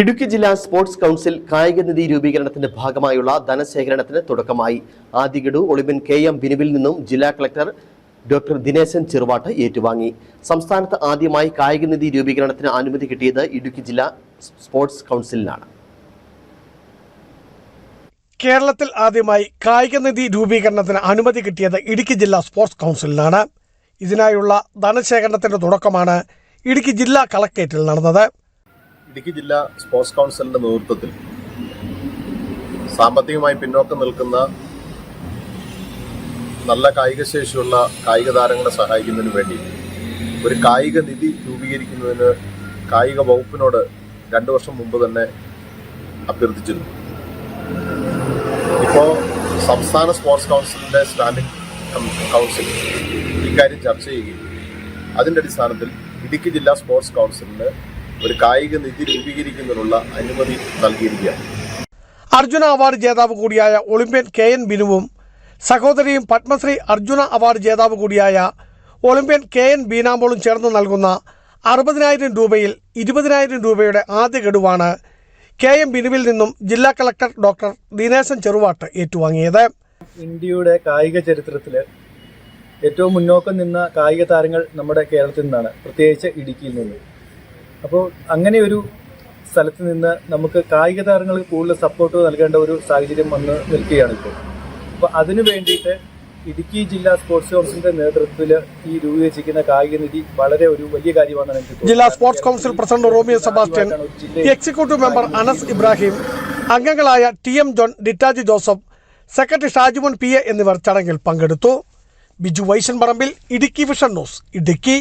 ഇടുക്കി ജില്ലാ sports council കായിക നിധി രൂപീകരണത്തിന്റെ ഭാഗമായുള്ള ധനശേഖരണത്തിന് തുടക്കമായി. ആദ്യഗഡു ഒളിമ്പ്യൻ കെ എം ബിനുവിൽ നിന്നും ജില്ലാ കളക്ടർ ഡോക്ടർ ദിനേശൻ ചെറുവാട്ട് ഏറ്റുവാങ്ങി. സംസ്ഥാനത്ത് ആദ്യമായി കായിക നിധി രൂപീകരണത്തിന് അനുമതി കിട്ടിയത് ഇടുക്കി ജില്ലാ സ്പോർട്സ് കൗൺസിലിനാണ്. കേരളത്തിൽ ആദ്യമായി കായിക നിധി രൂപീകരണത്തിന് അനുമതി കിട്ടിയത് ഇടുക്കി ജില്ലാ സ്പോർട്സ് കൗൺസിലിനാണ്. ഇതിനായുള്ള ധനശേഖരണത്തിന്റെ തുടക്കമാണ് ഇടുക്കി ജില്ലാ കളക്ടറേറ്റിൽ നടന്നത്. ഇടുക്കി ജില്ലാ സ്പോർട്സ് കൗൺസിലിന്റെ നേതൃത്വത്തിൽ സാമ്പത്തികമായി പിന്നോക്കം നിൽക്കുന്ന നല്ല കായിക ശേഷിയുള്ള കായിക താരങ്ങളെ സഹായിക്കുന്നതിന് വേണ്ടി ഒരു കായിക നിധി രൂപീകരിക്കുന്നതിന് കായിക വകുപ്പിനോട് രണ്ടു വർഷം മുമ്പ് തന്നെ അഭ്യർത്ഥിച്ചിരുന്നു. ഇപ്പോൾ സംസ്ഥാന സ്പോർട്സ് കൗൺസിലിന്റെ സ്റ്റാൻഡിംഗ് കൗൺസിൽ ഇക്കാര്യം ചർച്ച ചെയ്യുകയും അതിന്റെ അടിസ്ഥാനത്തിൽ ഇടുക്കി ജില്ലാ സ്പോർട്സ് കൗൺസിലിന് ഒരു കായിക നിധി രൂപീകരിക്കുന്നതിനുള്ള അനുമതി നൽകിയിരിക്കുകയാണ്. അർജുന അവാർഡ് ജേതാവ് കൂടിയായ ഒളിമ്പ്യൻ കെ എൻ ബിനുവും സഹോദരിയും പത്മശ്രീ അർജുന അവാർഡ് ജേതാവ് കൂടിയായ ഒളിമ്പ്യൻ കെ എൻ ബീനാമ്പോളും ചേർന്ന് നൽകുന്ന അറുപതിനായിരം രൂപയിൽ ഇരുപതിനായിരം രൂപയുടെ ആദ്യ ഗഡുവാണ് കെ എം ബിനുവിൽ നിന്നും ജില്ലാ കളക്ടർ ഡോക്ടർ ദിനേശൻ ചെറുവാട്ട് ഏറ്റുവാങ്ങിയത്. ഇന്ത്യയുടെ കായിക ചരിത്രത്തിൽ ഏറ്റവും മുന്നോക്കം നിന്ന കായിക താരങ്ങൾ നമ്മുടെ കേരളത്തിൽ നിന്നാണ്. പ്രത്യേകിച്ച് ഇടുക്കിയിൽ നിന്ന്. അപ്പോൾ അങ്ങനെ ഒരു സ്ഥലത്ത് നിന്ന് നമുക്ക് കായിക താരങ്ങൾക്ക് കൂടുതൽ സപ്പോർട്ട് നൽകേണ്ട ഒരു സാഹചര്യം വന്ന് നിൽക്കുകയാണ് ഇപ്പോൾ. അപ്പോൾ അതിനു വേണ്ടിയിട്ട് ഇടുക്കി ജില്ലാ സ്പോർട്സ് കൗൺസിലിന്റെ നേതൃത്വത്തിൽ ഈ രൂപീകരിച്ചിരിക്കുന്ന കായിക നിധി വളരെ ഒരു വലിയ കാര്യമാണെന്ന് എനിക്ക് ജില്ലാ sports council president Romeo Sebastian executive member Anas Ibrahim അംഗങ്ങളായ T M John ഡിറ്റാജി Joseph secretary Shajumon P A എന്നിവർ ചടങ്ങിൽ പങ്കെടുത്തു. Biju Vaishan Parambil Idukki vision news Idukki.